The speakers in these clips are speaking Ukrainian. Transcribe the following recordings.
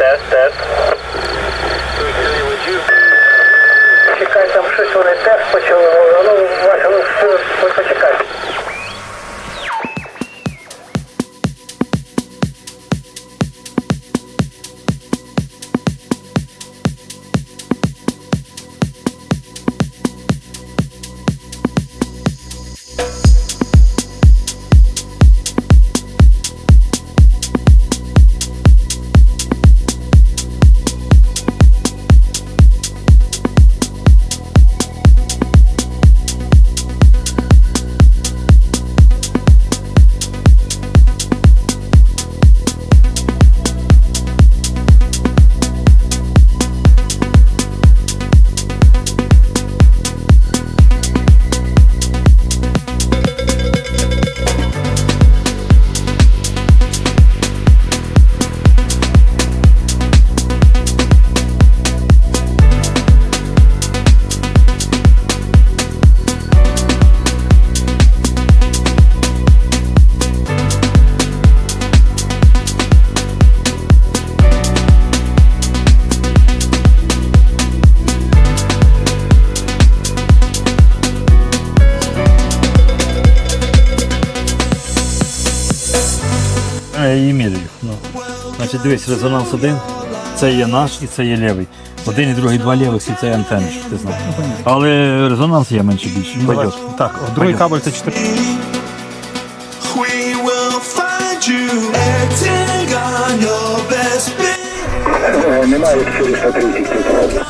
Андрій, тест, Значить, дивись, резонанс один, це є наш і це є лівий. Один і другий два лівих, і це є антенни, щоб ти знав. Але резонанс є менше більше. Ну, пойдет. Так, другий кабель це 4. We will find you acting on your best. Немає 430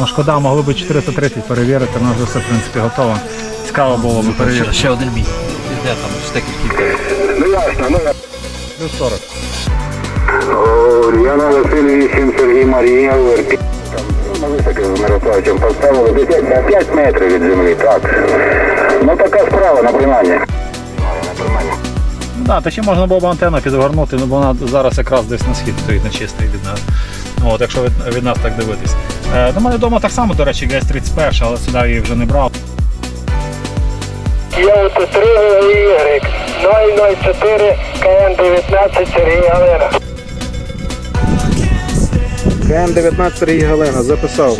Ну, шкода, могли б 430 перевірити, у нас вже все, в принципі, готово. Цікаво було б перевірити. Ще один бій. Де там штекер кілька? Ну ясно, ну Плюс 40. Яна Василь 8, Сергій Марія, ну, на високе з Мирославичем поставили десь на 5 метрів від землі, так. Ну така справа на прийманні. Да, та ще можна було б антенну підгорнути, ну, бо вона зараз якраз десь на схід стоїть на чистий від нас. Ну, От, якщо від, від нас так дивитись. Е, до мене вдома так само, до речі, ГС 31, але сюди її вже не брав. Йоуто 3 Y 004 КН-19 Сергій Галина. КМ-19 Сергій Галина записав.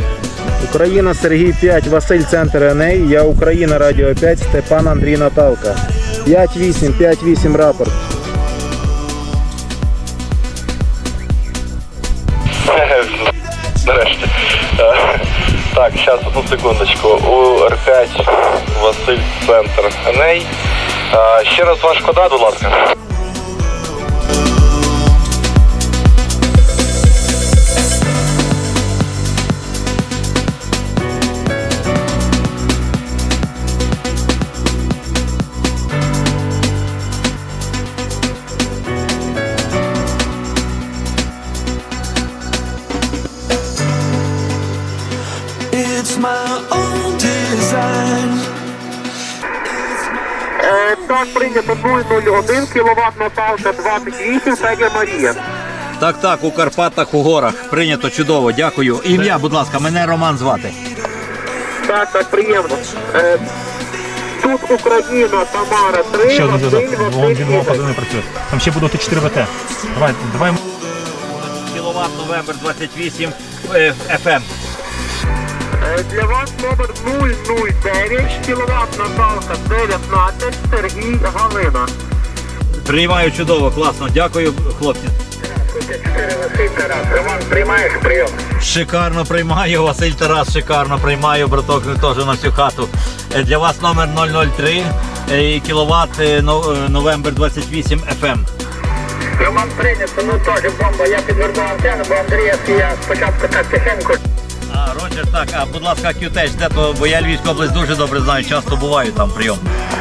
Україна Сергій 5, Василь Центр Еней, я Україна Радіо 5, Степан Андрій Наталка. 5-8, 5-8 рапорт. Нарешті. Е, Так, зараз одну секундочку. У Р5 Василь Центр Еней. Ще раз ваш кода, будь ласка. Так, прийнято 001 кВт Наталка 28 Федя Марія. Так, так, у Карпатах, у горах. Прийнято чудово, дякую. Ім'я, будь ласка, мене Роман звати. Так, так, приємно. Е, Тут Україна, Тамара 3, Ще один зв'язок. Вон Василь, він мого Ігор. позивний працює. Там ще буде Т4 ВТ. Давай, давай. Кіловат Новембр 28 е, FM. Е, Для вас номер 009, кВт Наталка 19, Сергій Галина. Приймаю чудово, класно. Дякую, хлопці. 4 Василь Тарас. Роман, приймаєш прийом? Шикарно приймаю, Василь Тарас, шикарно приймаю, браток теж на всю хату. Е, Для вас номер 003 е, кіловат е, но- е, Новембр 28 FM. Роман прийнято, ну теж бомба. Я підвернув антенну, бо Андрія я спочатку так тихенько. А, Роджер, так, а будь ласка, Кютеч, де то, бо я Львівську область дуже добре знаю, часто буваю там прийом.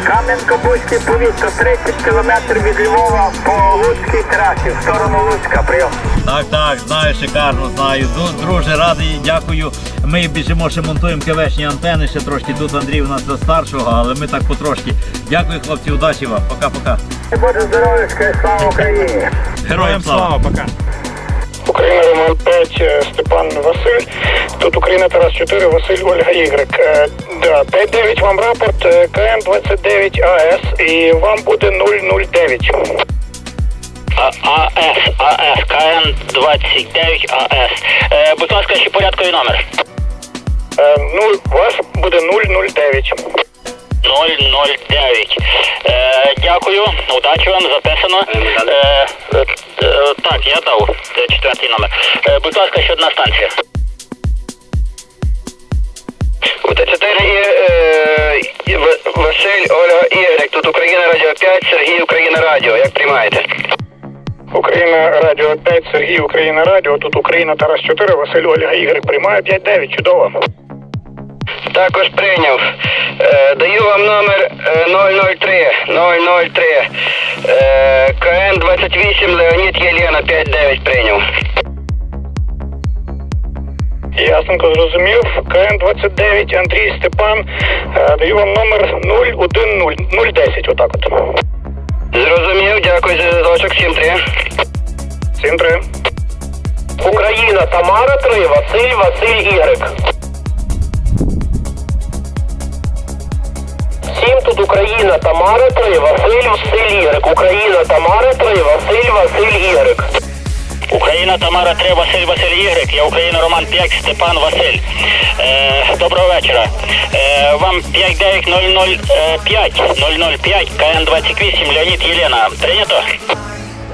Кам'янко-Бузький повітка 30 кілометрів від Львова по Луцькій трасі, в сторону Луцька. Прийом. Так, так, знаю, шикарно, знаю. Ду- Друже, радий, дякую. Ми біжимо, ще монтуємо КВшні антени, ще трошки. Тут Андрій у нас за старшого, але ми так потрошки. Дякую, хлопці, удачі вам. Пока-пока. Буде здоров'ячка і слава Україні! Героям слава! пока. Україна Роман 5, е, Степан Василь. Тут Україна Тарас 4, Василь Ольга Y. Е, Да, 5-9 вам рапорт, е, КМ 29 АС і вам буде 009. АС, АС, КН 29 АС. Е, будь ласка, ще порядковий номер. Е, ну, у вас буде 009. 009. Е, дякую, удачі вам, записано. Е, е, е, так, я дав Це четвертий номер. Е, будь ласка, ще одна станція. УТ-4 і, е, Василь, Ольга, Ігорек. Тут Україна Радіо 5, Сергій, Україна Радіо. Як приймаєте? Україна Радіо 5, Сергій, Україна Радіо. Тут Україна Тарас 4, Василь Ольга Ігор приймає 5-9. Чудово. Також прийняв. Е, даю вам номер е, 003. 003. Е, КН 28 Леонід Єлена 59 прийняв. Ясненько зрозумів. КН 29, Андрій Степан. Даю вам номер 010. 010, отак от. Зрозумів, дякую за зв'язочок. 7-3. 7-3. Україна Тамара 3, Василь, Василь Ігрек. Тут Україна Тамара 3, Василь, Василь Ігрек. Україна Тамара 3, Василь, Василь Ігрек. Україна Тамара 3, Василь Василь Ігрик, я Україна Роман 5, Степан Василь. Е, доброго вечора. Е, вам 59005 005 КН 28 Леонід Єлена. Прийнято?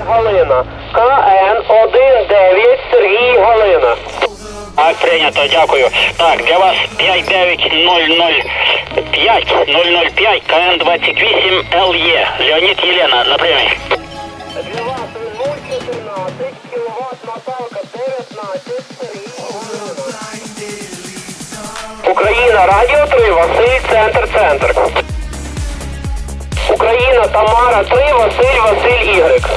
Галина. КН 19 Сергій Галина. Так, прийнято, дякую. Так, для вас 59005 005 КН 28 ЛЕ. Леонід Єлена на прийомі. Для вас 014 кіловат Наталка 19 Сергій Україна Радіо 3, Василь, центр, центр. Україна Тамара 3, Василь, Василь Ігрек.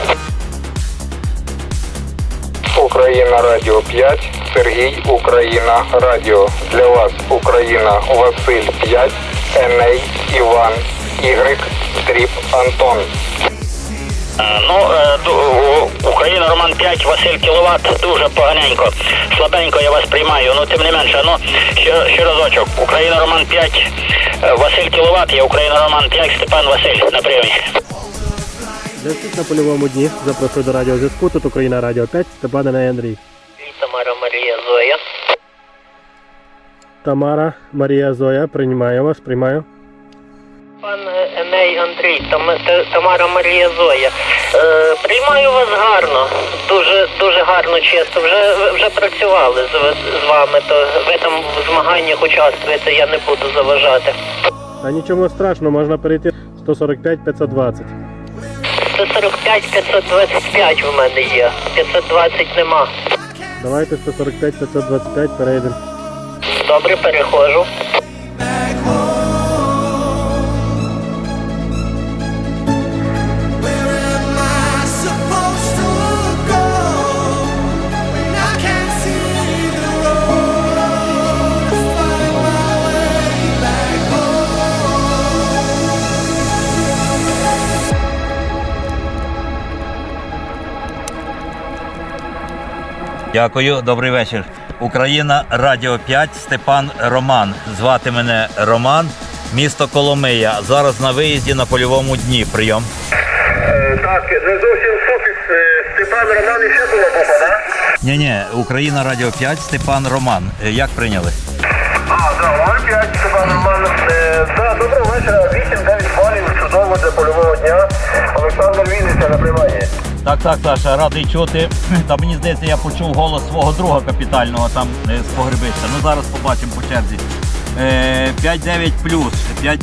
Україна Радіо 5, Сергій Україна Радіо. Для вас Україна Василь 5, Еней Іван Ігрик, Тріп Антон. Е, Ну, е, Україна Роман 5, Василь Кіловат, дуже поганенько. Слабенько я вас приймаю, ну тим не менше. Ну, ще, ще разочок. Україна Роман 5, е, Василь Кіловат, я Україна Роман 5, Степан Василь на прийомі. Зв'язок на польовому дні. Запрошую до радіозв'язку. Тут Україна Радіо 5, Степан Андрій. Марія Зоя. Тамара, Марія Зоя, приймаю вас, приймаю. Пан Еней Андрій, Тамара Марія Зоя. Е, приймаю вас гарно, дуже дуже гарно, чесно. Вже вже працювали з, з вами, то ви там в змаганнях участвуєте, я не буду заважати. А нічого страшного, можна перейти 145 520. 145 525 в мене є. 520 нема. Давайте 145 525 перейдемо. Добре, переходжу. Дякую, добрий вечір. Україна Радіо 5, Степан Роман. Звати мене Роман, місто Коломия. Зараз на виїзді на польовому дні. Прийом. Так, не зовсім супіс. Степан Роман і ще була попа. Ні, ні, Україна Радіо 5, Степан Роман. Е, Як прийняли? А, да, 05, Степан Роман. Е, да, доброго вечора. 8-9 балів. Чудово для польового дня. Олександр Вінниця на прийманні. Так, так, Саша, радий чути. Та мені здається, я почув голос свого друга капітального там е, з погребища. Ну зараз побачимо по черзі. Е, 5-9 плюс. 5...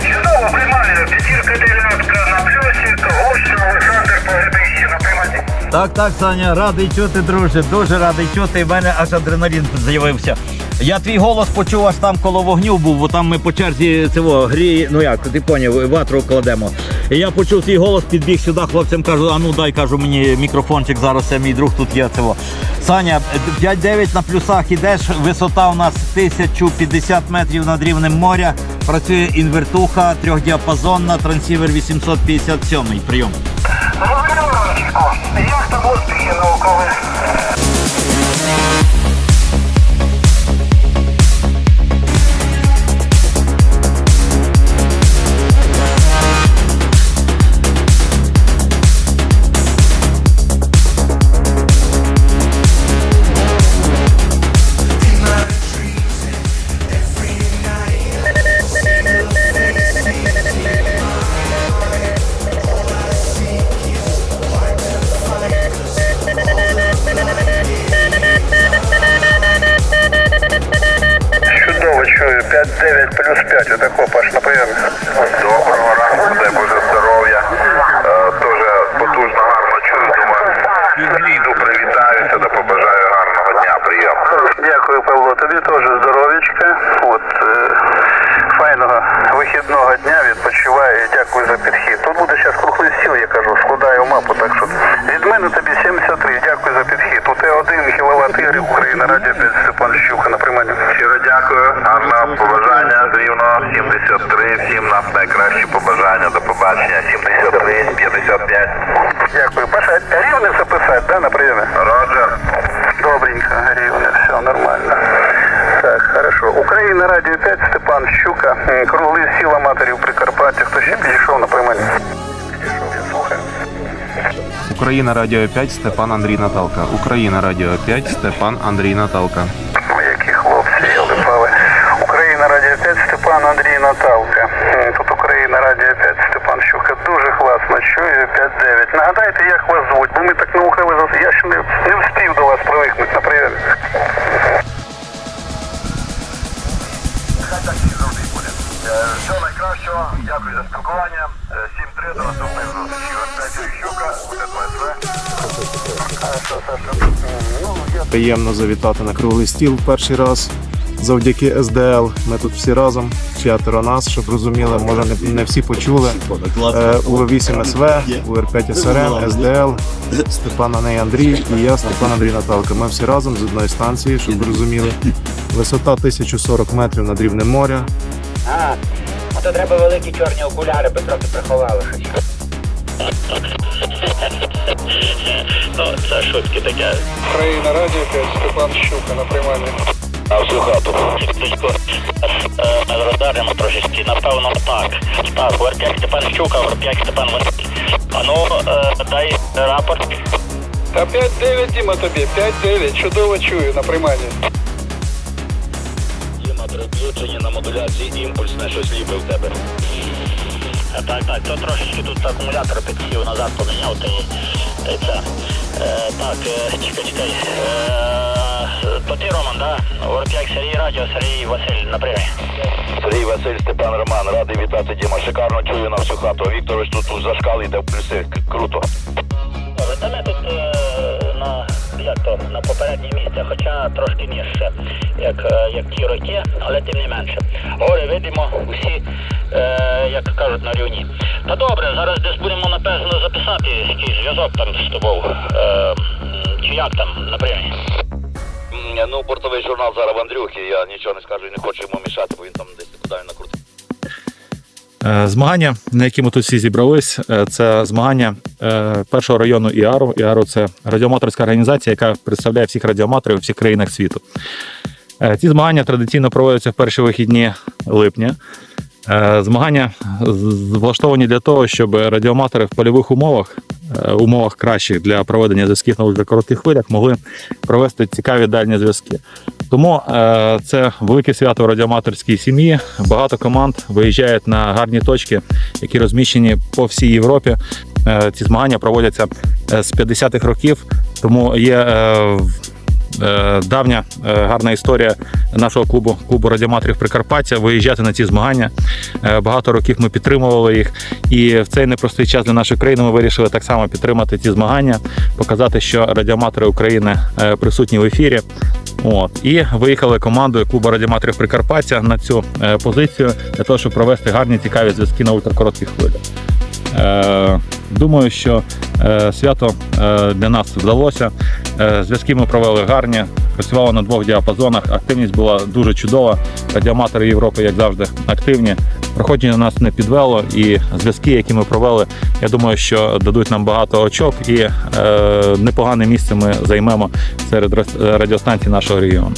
Чудово приймаю. П'ятірка дев'ятка на плюсик. Гуща, Олександр Погребище на прийманні. Так, так, Саня, радий чути, друже. Дуже радий чути. І в мене аж адреналін з'явився. Я твій голос почув аж там коло вогню був, бо там ми по черзі цього грі, ну як, ти поняв, ватру кладемо. І я почув твій голос, підбіг сюди, хлопцям кажу, а ну дай кажу мені мікрофончик, зараз це мій друг тут є цього. Саня, 5-9 на плюсах ідеш, висота у нас 1050 метрів над рівнем моря. Працює інвертуха, трьохдіапазонна, трансівер 857 прийом. Як там успіхи наукові? Дякую за підхід. Тут буде зараз круглий стіл, я кажу, складаю мапу, так що від мене тобі 73, дякую за підхід. У тебе 1 кВт Ігор Україна, радіо 5 Степан Щука на прийманні. Щиро дякую, гарного побажання, рівно 73, всім нас найкращі побажання, до побачення, 73, 55. Дякую. Паша, рівне записати, да, на прийомі? Роджер. Добренько, рівне, все нормально. Так, Україна Радіо 5, Степан Щука. М, Круглий стіл аматорів Прикарпаття. Хто ще підійшов на приймання? Підійшов, я. Україна Радіо 5, Степан Андрій Наталка. Україна Радіо 5, Степан Андрій Наталка. Приємно завітати на круглий стіл перший раз. Завдяки СДЛ. Ми тут всі разом, п'ятеро нас, щоб розуміли, може не, не всі почули. Е, УВ8 СВ, УР5 СРН, СДЛ, Степан Аней Андрій і я, Степан Андрій Наталка. Ми всі разом з одної станції, щоб розуміли. Висота 1040 метрів над рівнем моря. А, то треба великі чорні окуляри, би трохи приховали. Ну, це шутки таке. Україна Радіо 5, Степан Щука на прийманні. А всю хату. Е, трошечки, напевно, так. Так, Веркек Степан Щука, Веркек Степан Василь. А ну, е, дай рапорт. Та 5-9, Діма, тобі, 5-9, чудово чую на прийманні. Діма, переключення на модуляції імпульсне щось ліпе в тебе. Е, Так, так, то трошечки тут акумулятор підсів назад поміняв, та й, та й це. Е, так, е, чекай, чекай. Е, то ти, Роман, да? Ворп'як Сергій Радіо, Сергій Василь, напрямі. Сергій Василь Степан Роман, радий вітати Діма. Шикарно чую на всю хату. Вікторович тут тут зашкали йде в плюси. Круто. Та ми тут е, на, на попереднє місце, хоча трошки нижче, як, е, як ті роки, але тим не менше. Гори видимо, усі, е, як кажуть, на рівні. Та добре, зараз десь будемо напевно записати якийсь зв'язок там з тобою. Е, чи як там, наприклад. Ну, бортовий журнал зараз в Андрюхі. Я нічого не скажу і не хочу йому мішати, бо він там десь куди накрутив. Е, Змагання, на які ми тут всі зібрались, е, це змагання е, першого району ІАРу. ІАРу це радіоматорська організація, яка представляє всіх радіоматорів у всіх країнах світу. Ці змагання традиційно проводяться в перші вихідні липня. Змагання влаштовані для того, щоб радіоматори в польових умовах, умовах кращих для проведення зв'язків на ультракоротких хвилях, могли провести цікаві дальні зв'язки. Тому е, це велике свято радіоматорській сім'ї. Багато команд виїжджають на гарні точки, які розміщені по всій Європі. Е, ці змагання проводяться е, з 50-х років, тому є. Е, Давня е, гарна історія нашого клубу клубу радіоматорів Прикарпаття виїжджати на ці змагання. Е, Багато років ми підтримували їх, і в цей непростий час для нашої країни ми вирішили так само підтримати ці змагання, показати, що радіоматори України присутні в ефірі. От і виїхали командою клубу радіоматорів Прикарпаття на цю позицію для того, щоб провести гарні цікаві зв'язки на ультракоротких хвилях. Думаю, що свято е, для нас вдалося. Е, зв'язки ми провели гарні, працювали на двох діапазонах. Активність була дуже чудова. Радіоматори Європи, як завжди, активні. Проходження нас не підвело, і зв'язки, які ми провели, я думаю, що дадуть нам багато очок, і е, непогане місце ми займемо серед радіостанцій нашого регіону.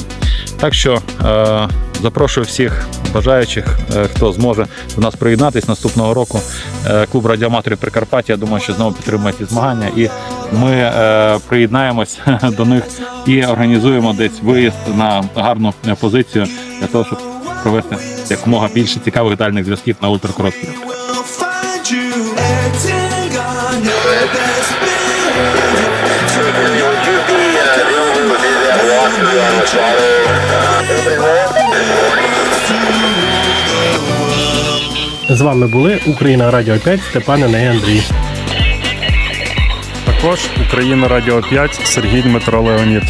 Так що е, запрошую всіх бажаючих, е, хто зможе до нас приєднатись наступного року. Е, клуб радіоаматорів Прикарпаття. Я думаю, що знову підтримує ці змагання, і ми е, приєднаємось до них і організуємо десь виїзд на гарну позицію для того, щоб провести якомога більше цікавих дальних зв'язків на ультракоротких. З вами були Україна Радіо 5, Степан Еней Андрій. Також Україна Радіо 5, Сергій Дмитро Леонід.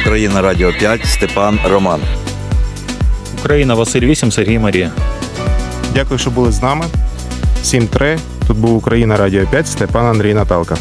Україна Радіо 5, Степан Роман. Україна Василь 8, Сергій Марія. Дякую, що були з нами. 7-3. Тут був Україна Радіо 5, Степан Андрій Наталка.